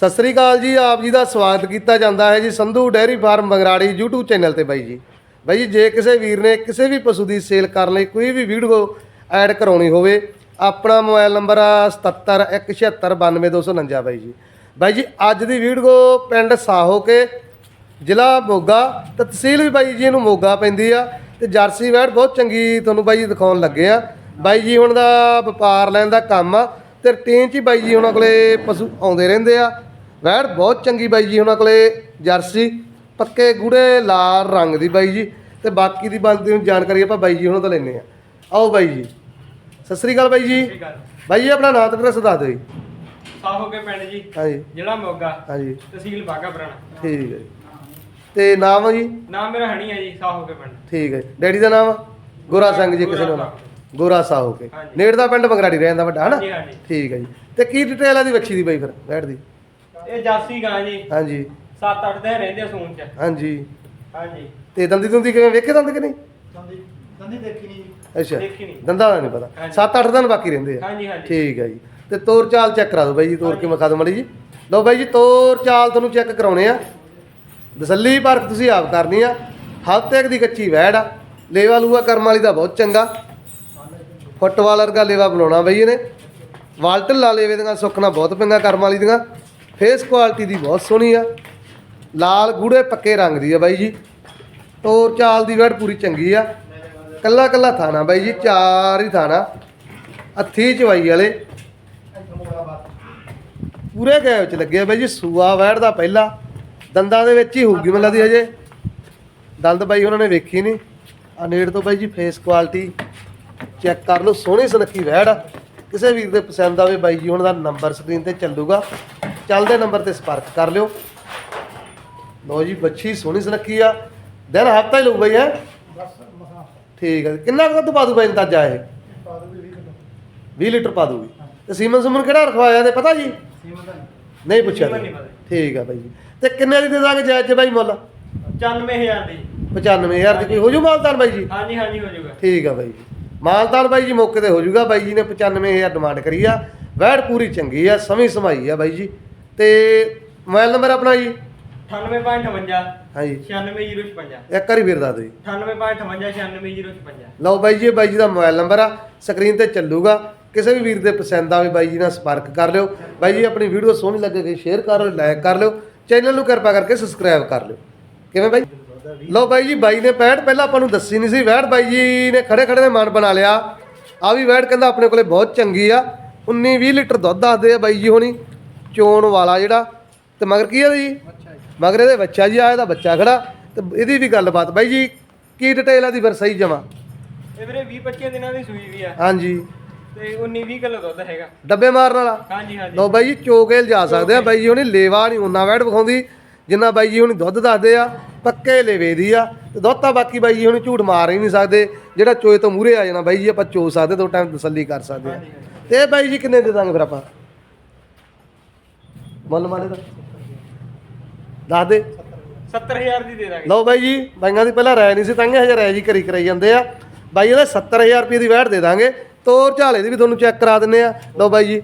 ਸਤਿ ਸ੍ਰੀ ਅਕਾਲ ਜੀ, ਆਪ ਜੀ ਦਾ ਸਵਾਗਤ ਕੀਤਾ ਜਾਂਦਾ ਹੈ ਜੀ Sandhu dairy farm Bagrari YouTube channel ਤੇ ਬਾਈ ਜੀ। ਬਾਈ ਜੀ, ਜੇ ਕਿਸੇ ਵੀਰ ਨੇ ਕਿਸੇ ਵੀ ਪਸ਼ੂ ਦੀ ਸੇਲ ਕਰਨ ਲਈ ਕੋਈ ਵੀ ਵੀਡੀਓ ਐਡ ਕਰਾਉਣੀ ਹੋਵੇ, ਆਪਣਾ ਮੋਬਾਈਲ ਨੰਬਰ ਆ 7717692249 ਬਾਈ ਜੀ। ਬਾਈ ਜੀ, ਅੱਜ ਦੀ ਵੀਡੀਓ ਪਿੰਡ ਸਾਹੋ ਕੇ ਜ਼ਿਲ੍ਹਾ ਮੋਗਾ, ਤੇ ਤਹਿਸੀਲ ਵੀ ਬਾਈ ਜੀ ਇਹਨੂੰ ਮੋਗਾ ਪੈਂਦੀ ਆ, ਤੇ ਜਰਸੀ ਵੈੜ ਬਹੁਤ ਚੰਗੀ ਤੁਹਾਨੂੰ ਬਾਈ ਜੀ ਦਿਖਾਉਣ ਲੱਗੇ ਆ। ਬਾਈ ਜੀ, ਹੁਣ ਦਾ ਵਪਾਰ ਲੈਣ ਦਾ ਕੰਮ ਆ, ਤੇ ਰੂਟੀਨ ਚ ਹੀ ਬਾਈ ਜੀ ਉਹਨਾਂ ਕੋਲੇ ਪਸ਼ੂ ਆਉਂਦੇ ਰਹਿੰਦੇ ਆ। ਵੈੜ ਬਹੁਤ ਚੰਗੀ ਬਾਈ ਜੀ ਉਹਨਾਂ ਕੋਲੇ ਜਰਸੀ। ਪੱਕੇ ਗੂੜੇ ਲਾਲ ਰੰਗ ਦੀ ਬਾਈ ਜੀ ਤੇ ਬਾਕੀ ਦੀ ਬੰਦੀ ਨੂੰ ਜਾਣਕਾਰੀ ਆਪਾਂ ਬਾਈ ਜੀ ਉਹਨਾਂ ਤੋਂ ਲੈਣੇ ਆ ਆਓ ਬਾਈ ਜੀ। ਸਤਿ ਸ੍ਰੀ ਅਕਾਲ ਬਾਈ ਜੀ। ਬਾਈ ਜੀ ਆਪਣਾ ਨਾਮ ਤੇ ਐਡਰੈਸ ਦੱਸ ਦਿਓ ਜੀ। ਸਾਹ ਹੋ ਕੇ ਪਿੰਡ ਜੀ। ਹਾਂਜੀ। ਜਿਹੜਾ ਮੋਗਾ। ਹਾਂਜੀ। ਤਹਿਸੀਲ ਬਾਗਾ ਪੁਰਾਣਾ। ਠੀਕ ਹੈ ਜੀ। ਤੇ ਨਾਮ ਜੀ? ਨਾਮ ਮੇਰਾ ਹਣੀ ਹੈ ਜੀ ਸਾਹ ਹੋ ਕੇ ਪਿੰਡ। ਠੀਕ ਹੈ। ਡੈਡੀ ਦਾ ਨਾਮ ਗੋਰਾ ਸਿੰਘ ਜੀ ਕਿਸੇ ਨੂੰ ਗੋਰਾ ਸਾਹ। ਹੋ ਕੇ। ਨੇੜ ਦਾ ਪਿੰਡ ਬੰਗਰਾੜੀ ਰਹਿੰਦਾ ਵੱਡਾ ਹਨਾ? ਠੀਕ ਹੈ ਜੀ। ਤੇ ਕੀ ਡਿਟੇਲ ਆ ਦੀ ਬੱਚੀ ਦੀ ਬਾਈ ਫਿਰ ਬੈਠ ਦੀ? ਇਹ ਜਾਸੀ ਗਾਂ ਜੀ। ਹਾਂਜੀ। 7-8 ਦਿਨ ਰਹਿੰਦੇ ਆ ਸੂਨ ਚ। ਹਾਂਜੀ। ਹਾਂਜੀ। ਤੇ ਦੰਦੀ ਦੁੰਦੀ ਕਿਵੇਂ ਵੇਖੇ ਦੰਦ ਕਿ ਨਹੀਂ? ਦੰਦੀ ਦੰਦੀ ਦੇਖੀ ਨਹੀਂ ਜੀ। ਅੱਛਾ। ਦੇਖੀ ਨਹੀਂ। ਦੰਦਾਂ ਦਾ ਨਹੀਂ ਪਤਾ। ਹਾਂਜੀ। 7-8 ਦਿਨ ਬਾਕੀ ਰਹਿੰਦੇ ਆ। ਹਾਂਜੀ ਹਾਂਜੀ। ਠੀਕ ਹੈ ਜੀ। ਤੇ ਤੋਰ ਚਾਲ ਚੈੱਕ ਕਰਾ ਦਿਓ ਬਾਈ ਜੀ ਤੋਰ ਕੇ ਮਖਾ ਦਿਓ ਮੜੀ ਜੀ। ਲਓ ਬਾਈ ਜੀ ਤੋਰ ਚਾਲ ਤੁਹਾਨੂੰ ਚੈੱਕ ਕਰਾਉਣੇ ਆ। ਤਸੱਲੀ ਪਰਖ ਤੁਸੀਂ ਆਪ ਕਰਨੀ ਆ। ਹਫ਼ਤੇ ਦੀ ਕੱਚੀ ਵੈੜ ਆ। ਲੇਵਾ ਲੂਆ ਕਰਮ ਵਾਲੀ ਦਾ ਬਹੁਤ ਚੰਗਾ। ਫੁੱਟਬਾਲ ਵਰਗਾ ਲੇਵਾ ਬਣਾਉਣਾ ਬਈ ਇਹਨੇ। ਵਾਲ ਢਿੱਲਾ ਲੇਵੇ ਦੀਆਂ ਸੁੱਖਣਾ ਬਹੁਤ ਪਿੰਗਾ ਕਰਮ ਵਾਲੀ ਦੀਆਂ। ਫੇਸ ਕੁਆਲਿਟੀ ਦੀ ਬਹੁਤ ਸੋਹਣੀ ਆ। ਲਾਲ ਗੂੜੇ ਪੱਕੇ ਰੰਗ ਦੀ ਆ ਬਾਈ ਜੀ। ਤੋਰ ਚਾਲ ਦੀ ਵੈਟ ਪੂਰੀ ਚੰਗੀ ਆ। ਕੱਲਾ ਕੱਲਾ ਥਾਣਾ ਬਾਈ ਜੀ, ਚਾਰ ਹੀ ਥਾਣਾ। ਹੱਥੀ ਚਵਾਈ ਵਾਲੇ। ਪੂਰੇ ਗੈਬ ਚ ਲੱਗੇ ਬਾਈ ਜੀ, ਸੂਆ ਵੈੜ ਦਾ ਪਹਿਲਾ। ਦੰਦਾਂ ਦੇ ਵਿੱਚ ਹੀ ਹੋਊਗੀ ਮੈਨੂੰ ਲੱਗਦੀ ਹਜੇ। ਦੰਦ ਬਾਈ ਉਹਨਾਂ ਨੇ ਵੇਖੀ ਨਹੀਂ ਆ ਨੇੜ ਤੋਂ ਬਾਈ ਜੀ, ਫੇਸ ਕੁਆਲਿਟੀ ਚੈੱਕ ਕਰ ਲਓ, ਸੋਹਣੀ ਸੁਨੱਖੀ ਵੈੜ ਆ। ਕਿਸੇ ਵੀਰ ਦੇ ਪਸੰਦ ਆਵੇ ਬਾਈ ਜੀ, ਉਹਨਾਂ ਦਾ ਨੰਬਰ ਸਕਰੀਨ ਤੇ ਚੱਲੂਗਾ। ਚੱਲਦੇ ਨੰਬਰ ਤੇ ਸੰਪਰਕ ਕਰ ਲਿਓ। ਲੋ ਜੀ ਬੱਚੀ ਸੋਹਣੀ ਸੁਨੱਖੀ ਆ। ਦਿਨ ਹਫਤਾ ਹੀ ਲਊ ਬਾਈ ਹੈ? ਠੀਕ ਹੈ ਕਿੰਨਾ ਕੁ ਦੁੱਧ ਪਾ ਦੂ ਬਾਈ ਅੰਦਾਜ਼ਾ ਇਹ? 20 ਲੀਟਰ ਪਾ ਦੂਗੀ ਤੇ ਸੀਮਨ ਸੁਮਨ ਕਿਹੜਾ ਰਖਵਾਇਆ ਨੇ ਪਤਾ ਜੀ? ਨਹੀਂ ਪੁੱਛਿਆ। ਠੀਕ ਆ ਬਾਈ ਜੀ। ਤੇ ਕਿੰਨੇ ਦੀ ਦੇ ਦਾਂਗੇ ਜਾਇਜ਼ ਜੇ ਬਾਈ ਮੁੱਲ? 94000 ਦੀ। 95000 ਦੀ ਕੋਈ ਹੋ ਜੂ ਮਾਲਤਾਨ ਬਾਈ ਜੀ? ਹਾਂਜੀ ਹਾਂਜੀ ਹੋ ਜਾਊਗਾ ਠੀਕ ਆ ਬਾਈ ਜੀ। ਮਾਲਤਾਨ ਬਾਈ ਜੀ ਮੌਕੇ ਤੇ ਹੋ ਜੂਗਾ। ਬਾਈ ਜੀ ਨੇ 95000 ਡਿਮਾਂਡ ਕਰੀ ਆ। ਵੈੜ ਪੂਰੀ ਚੰਗੀ ਆ ਸਮੀ ਸਮਾਈ ਆ ਬਾਈ ਜੀ। ਤੇ ਮੋਬਾਈਲ ਨੰਬਰ ਆਪਣਾ ਜੀ? 98.58 ਹਾਂਜੀ 96056 ਇੱਕ ਵਾਰੀ ਫਿਰ ਦੱਸ ਦਿਓ ਜੀ। 98.58 96056 ਲਓ ਬਾਈ ਜੀ ਇਹ ਬਾਈ ਜੀ ਦਾ ਮੋਬਾਈਲ ਨੰਬਰ ਆ। ਸਕਰੀਨ ਤੇ ਚੱਲੂਗਾ। ਕਿਸੇ ਵੀ ਵੀਰ ਦੇ ਪਸੰਦ ਆਵੇ ਬਾਈ ਜੀ ਨਾਲ ਸੰਪਰਕ ਕਰ ਲਿਓ। ਬਾਈ ਜੀ ਆਪਣੀ ਵੀਡੀਓ ਸੋਹਣੀ ਲੱਗੇ ਸ਼ੇਅਰ ਕਰ ਲਿਓ ਲਾਈਕ ਕਰ ਲਿਓ। ਚੈਨਲ ਨੂੰ ਕਿਰਪਾ ਕਰਕੇ ਸਬਸਕ੍ਰਾਈਬ ਕਰ ਲਿਓ। ਕਿਵੇਂ ਬਾਈ? ਲਓ ਬਾਈ ਜੀ ਬਾਈ ਨੇ ਪੈੜ ਪਹਿਲਾਂ ਆਪਾਂ ਨੂੰ ਦੱਸੀ ਨਹੀਂ ਸੀ। ਵੈੜ ਬਾਈ ਜੀ ਨੇ ਖੜੇ ਖੜੇ ਦੇ ਮਨ ਬਣਾ ਲਿਆ। ਆ ਵੀ ਵੈੜ ਕਹਿੰਦਾ ਆਪਣੇ ਕੋਲੇ ਬਹੁਤ ਚੰਗੀ ਆ। 19 20 ਲੀਟਰ ਦੁੱਧ ਦੱਸਦੇ ਆ ਬਾਈ ਜੀ ਹੋਣੀ। ਚੋਣ ਵਾਲਾ ਜਿਹੜਾ ਤੇ ਮਗਰ ਕੀ ਆ ਜੀ? ਮਗਰ ਇਹਦੇ ਬੱਚਾ ਜੀ ਆ ਇਹਦਾ ਬੱਚਾ ਖੜਾ ਤੇ ਇਹਦੀ ਵੀ ਗੱਲਬਾਤ। ਬਾਈ ਜੀ ਕੀ ਡਿਟੇਲ ਆ ਦੀ ਫਿਰ ਸਹੀ ਜਮਾ? ਇਹ ਵੀਰੇ 20 25 ਦਿਨਾਂ ਦੀ ਸੂਈ ਵੀ ਆ। ਹਾਂਜੀ। ਤੇ 19 20 ਕਿਲੋ ਦੁੱਧ ਹੈਗਾ। ਡੱਬੇ ਮਾਰਨ ਵਾਲਾ? ਹਾਂਜੀ ਹਾਂਜੀ। ਲੋ ਬਾਈ ਜੀ ਚੋਕੇ ਜਾ ਸਕਦੇ ਆ। ਬਾਈ ਜੀ ਹੁਣੀ ਲੇਵਾ ਨਹੀਂ ਉਹਨਾਂ ਵੈੜ ਵਿਖਾਉਂਦੀ ਜਿੰਨਾ ਬਾਈ ਜੀ ਹੁਣੀ ਦੁੱਧ ਦੱਸਦੇ ਆ ਪੱਕੇ ਲੇਵੇ ਦੀ ਆ। ਤੇ ਦੁੱਧ ਤਾਂ ਬਾਕੀ ਬਾਈ ਜੀ ਹੁਣੀ ਝੂਠ ਮਾਰ ਹੀ ਨਹੀਂ ਸਕਦੇ। ਜਿਹੜਾ ਚੋਏ ਤੋਂ ਮੂਰੇ ਆ ਜਾਣਾ ਬਾਈ ਜੀ ਆਪਾਂ ਚੋ ਸਕਦੇ ਦੋ ਟਾਈਮ ਤਸੱਲੀ ਕਰ ਸਕਦੇ ਆ। ਤੇ ਬਾਈ ਜੀ ਕਿੰਨੇ ਦੇ ਦਾਂਗੇ ਫਿਰ ਆਪਾਂ? ਮੁੱਲ ਮਾਰੇ ਦਾ। ਦੱਸ ਦੇ। 70000 ਦੀ ਦੇ ਦਾਂਗੇ। ਲਓ ਬਾਈ ਜੀ ਬਾਈਆਂ ਦੀ ਪਹਿਲਾਂ ਰਾਇ ਨਹੀਂ ਸੀ ਤਾਂਗੇ ਹਜੇ ਰਾਇ ਜੀ ਕਰੀ ਕਰਾਈ ਜਾਂਦੇ ਆ। ਬਾਈ ਇਹਦਾ 70000 ਰੁਪਏ ਦੀ ਵੈਟ ਦੇ ਦਾਂਗੇ। ਤੋਰ ਝਾਲੇ ਦੀ ਵੀ ਤੁਹਾਨੂੰ ਚੈੱਕ ਕਰਾ ਦਿੰਨੇ ਆ। ਲਓ ਬਾਈ ਜੀ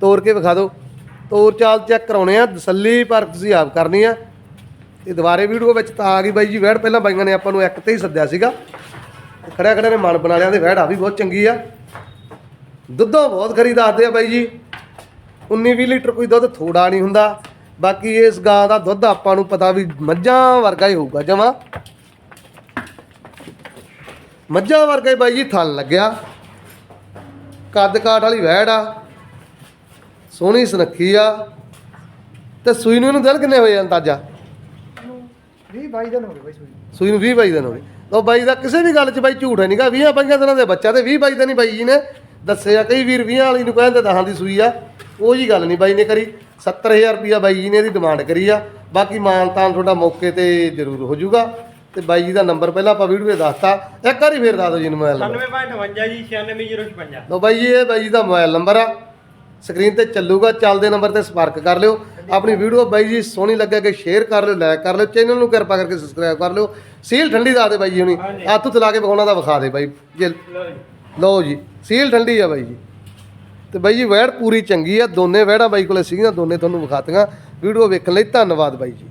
ਤੋਰ ਕੇ ਵਿਖਾ ਦਿਓ। ਤੋਰ ਚਾਲ ਚੈੱਕ ਕਰਾਉਣੇ ਆ। ਤਸੱਲੀ ਪਰ ਤੁਸੀਂ ਆਪ ਕਰਨੀ ਆ। ਤੇ ਦੁਬਾਰੇ ਵੀਡੀਓ ਵਿੱਚ ਤਾਂ ਆ ਗਈ ਬਾਈ ਜੀ ਵੈਟ। ਪਹਿਲਾਂ ਬਾਈਆਂ ਨੇ ਆਪਾਂ ਨੂੰ ਇੱਕ ਤੇ ਹੀ ਸੱਦਿਆ ਸੀਗਾ। ਖੜਿਆ ਖੜਿਆ ਨੇ ਮਨ ਬਣਾ ਲਿਆ ਤੇ ਵੈਟ ਆ ਵੀ ਬਹੁਤ ਚੰਗੀ ਆ। ਦੁੱਧੋਂ ਬਹੁਤ ਖਰੀ ਦੱਸਦੇ ਆ ਬਾਈ ਜੀ। 19 20 ਲੀਟਰ ਕੋਈ ਦੁੱਧ ਥੋੜਾ ਨਹੀਂ ਹੁੰਦਾ। ਬਾਕੀ ਇਸ ਗਾਂ ਦਾ ਦੁੱਧ ਆਪਾਂ ਨੂੰ ਪਤਾ ਵੀ ਮੱਝਾਂ ਵਰਗਾ ਹੀ ਹੋਊਗਾ ਜਮਾ। ਮੱਝਾਂ ਵਰਗਾ ਹੀ ਬਾਈ ਜੀ ਥਲ ਲੱਗਿਆ। ਕੱਦ ਕਾਠ ਵਾਲੀ ਵਹਿੜ ਆ ਸੋਹਣੀ ਸੁਨੱਖੀ ਆ। ਤੇ ਸੂਈ ਨੂੰ ਇਹਨੂੰ ਦਿਲ ਕਿੰਨੇ ਹੋਏ ਅੰਦਾਜ਼ਾ? 20 22 ਦਿਨ ਹੋ ਗਏ ਬਾਈ ਸੂਈ ਸੂਈ ਨੂੰ 20 ਬਾਈ ਦਿਨ ਹੋ ਗਏ। ਲਓ ਬਾਈ ਦਾ ਕਿਸੇ ਵੀ ਗੱਲ 'ਚ ਬਾਈ ਝੂਠ ਹੈ ਨਹੀਂਗਾ 20 ਪੰਜਾਂ ਦਿਨਾਂ ਦੇ ਬੱਚਾ ਤੇ 20 ਬਾਈ ਦਿਨ ਹੀ ਬਾਈ ਜੀ ਨੇ ਦੱਸਿਆ ਕਈ ਵੀਰ 20 ਵਾਲੀ ਨੂੰ ਕਹਿੰਦੇ ਦਹਾਂ ਦੀ ਸੂਈ ਆ। ਉਹ ਜੀ ਗੱਲ ਨਹੀਂ ਬਾਈ ਨੇ ਕਰੀ। 70000 ਰੁਪਿਆ ਬਾਈ ਜੀ ਨੇ ਇਹਦੀ ਡਿਮਾਂਡ ਕਰੀ ਆ। ਬਾਕੀ ਮਾਨ ਤਾਨ ਤੁਹਾਡਾ ਮੌਕੇ ਤੇ ਜ਼ਰੂਰ ਹੋ ਜਾਊਗਾ। ਤੇ ਬਾਈ ਜੀ ਦਾ ਨੰਬਰ ਪਹਿਲਾਂ ਆਪਾਂ ਵੀਡੀਓ 'ਤੇ ਦੱਸਤਾ। ਇੱਕ ਵਾਰੀ ਫੇਰ ਦੱਸ ਦਿਓ ਜੀ ਮੋਬਾਈਲ ਨੰਬਰ। 98.58 ਜੀ 96056 ਲਓ ਬਾਈ ਜੀ ਇਹ ਬਾਈ ਜੀ ਦਾ ਮੋਬਾਈਲ ਨੰਬਰ ਆ। ਸਕਰੀਨ ਤੇ ਚੱਲੂਗਾ ਚੱਲਦੇ ਨੰਬਰ ਤੇ ਸੰਪਰਕ ਕਰ ਲਿਓ। ਆਪਣੀ ਵੀਡੀਓ ਬਾਈ ਜੀ ਸੋਹਣੀ ਲੱਗੇ ਕਿ ਸ਼ੇਅਰ ਕਰ ਲਿਓ ਲਾਈਕ ਕਰ ਲਿਓ। ਚੈਨਲ ਨੂੰ ਕਿਰਪਾ ਕਰਕੇ ਸਬਸਕ੍ਰਾਈਬ ਕਰ ਲਿਓ। ਸੀਲ ਠੰਡੀ ਦਾ ਦੇ ਬਾਈ ਜੀ ਹੁਣੀ। ਹੱਥ ਉੱਤੇ ਲਾ ਕੇ ਵਿਖਾਉਣਾ ਦਾ ਵਿਖਾ ਦੇ ਬਾਈ। ਜੀ। ਲਓ ਜੀ ਸੀਲ ਠੰਡੀ ਆ ਬਾਈ ਜੀ। ਤੇ ਬਾਈ ਜੀ ਵੈੜ ਪੂਰੀ ਚੰਗੀ ਆ, ਦੋਨੇ ਵੈੜਾਂ ਬਾਈ ਕੋਲੇ ਸੀਗੀਆਂ, ਦੋਨੇ ਤੁਹਾਨੂੰ ਵਿਖਾਤੀਆਂ। ਵੀਡੀਓ ਵੇਖਣ ਲਈ ਧੰਨਵਾਦ ਬਾਈ ਜੀ।